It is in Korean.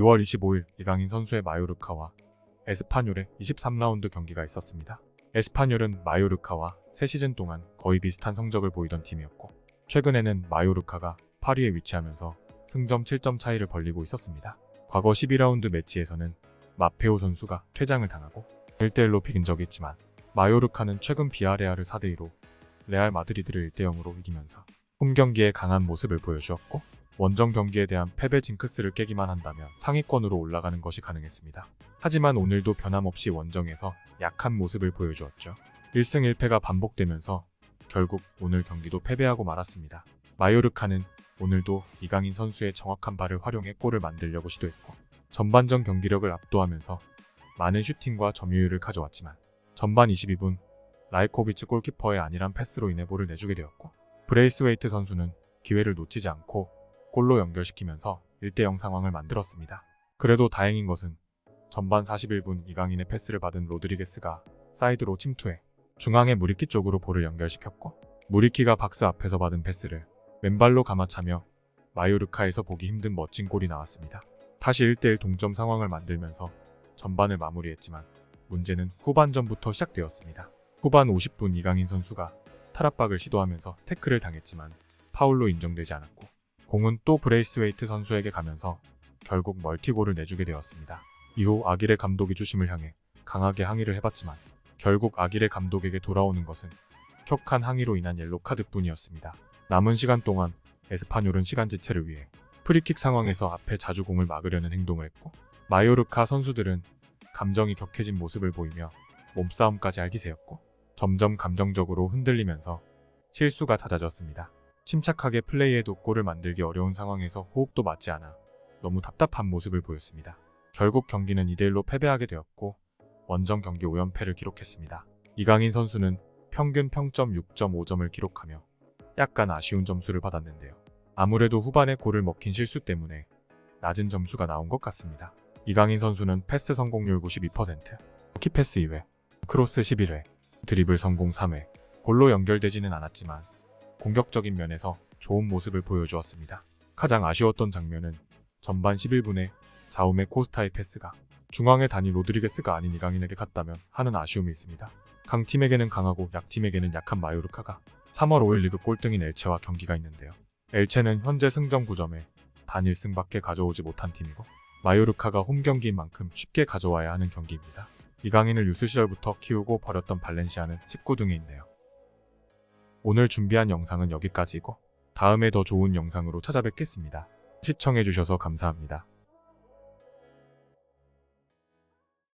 2월 25일 이강인 선수의 마요르카와 에스파뇰의 23라운드 경기가 있었습니다. 에스파뇰은 마요르카와 3시즌 동안 거의 비슷한 성적을 보이던 팀이었고 최근에는 마요르카가 8위에 위치하면서 승점 7점 차이를 벌리고 있었습니다. 과거 12라운드 매치에서는 마페오 선수가 퇴장을 당하고 1대1로 비긴 적이 있지만 마요르카는 최근 비아레알을 4대2로 레알 마드리드를 1대0으로 이기면서 홈 경기에 강한 모습을 보여주었고 원정 경기에 대한 패배 징크스를 깨기만 한다면 상위권으로 올라가는 것이 가능했습니다. 하지만 오늘도 변함없이 원정에서 약한 모습을 보여주었죠. 1승 1패가 반복되면서 결국 오늘 경기도 패배하고 말았습니다. 마요르카는 오늘도 이강인 선수의 정확한 발을 활용해 골을 만들려고 시도했고 전반전 경기력을 압도하면서 많은 슈팅과 점유율을 가져왔지만 전반 22분 라이코비치 골키퍼의 안일한 패스로 인해 볼을 내주게 되었고 브레이스웨이트 선수는 기회를 놓치지 않고 골로 연결시키면서 1대0 상황을 만들었습니다. 그래도 다행인 것은 전반 41분 이강인의 패스를 받은 로드리게스가 사이드로 침투해 중앙의 무리키 쪽으로 볼을 연결시켰고 무리키가 박스 앞에서 받은 패스를 왼발로 감아차며 마요르카에서 보기 힘든 멋진 골이 나왔습니다. 다시 1대1 동점 상황을 만들면서 전반을 마무리했지만 문제는 후반전부터 시작되었습니다. 후반 50분 이강인 선수가 탈압박을 시도하면서 태클을 당했지만 파울로 인정되지 않았고 공은 또 브레이스웨이트 선수에게 가면서 결국 멀티골을 내주게 되었습니다. 이후 아기레 감독이 주심을 향해 강하게 항의를 해봤지만 결국 아기레 감독에게 돌아오는 것은 격한 항의로 인한 옐로카드뿐이었습니다. 남은 시간 동안 에스파뇰은 시간 지체를 위해 프리킥 상황에서 앞에 자주 공을 막으려는 행동을 했고 마요르카 선수들은 감정이 격해진 모습을 보이며 몸싸움까지 할 기세였고 점점 감정적으로 흔들리면서 실수가 잦아졌습니다. 침착하게 플레이해도 골을 만들기 어려운 상황에서 호흡도 맞지 않아 너무 답답한 모습을 보였습니다. 결국 경기는 2대1로 패배하게 되었고 원정 경기 5연패를 기록했습니다. 이강인 선수는 평균 평점 6.5점을 기록하며 약간 아쉬운 점수를 받았는데요. 아무래도 후반에 골을 먹힌 실수 때문에 낮은 점수가 나온 것 같습니다. 이강인 선수는 패스 성공률 92%, 키패스 2회, 크로스 11회, 드리블 성공 3회, 골로 연결되지는 않았지만 공격적인 면에서 좋은 모습을 보여주었습니다. 가장 아쉬웠던 장면은 전반 11분에 자움의 코스타의 패스가 중앙의 단위 로드리게스가 아닌 이강인에게 갔다면 하는 아쉬움이 있습니다. 강팀에게는 강하고 약팀에게는 약한 마요르카가 3월 5일 리그 꼴등인 엘체와 경기가 있는데요. 엘체는 현재 승점 9점에 단 1승밖에 가져오지 못한 팀이고 마요르카가 홈 경기인 만큼 쉽게 가져와야 하는 경기입니다. 이강인을 유스 시절부터 키우고 버렸던 발렌시아는 19등에 있네요. 오늘 준비한 영상은 여기까지이고 다음에 더 좋은 영상으로 찾아뵙겠습니다. 시청해주셔서 감사합니다.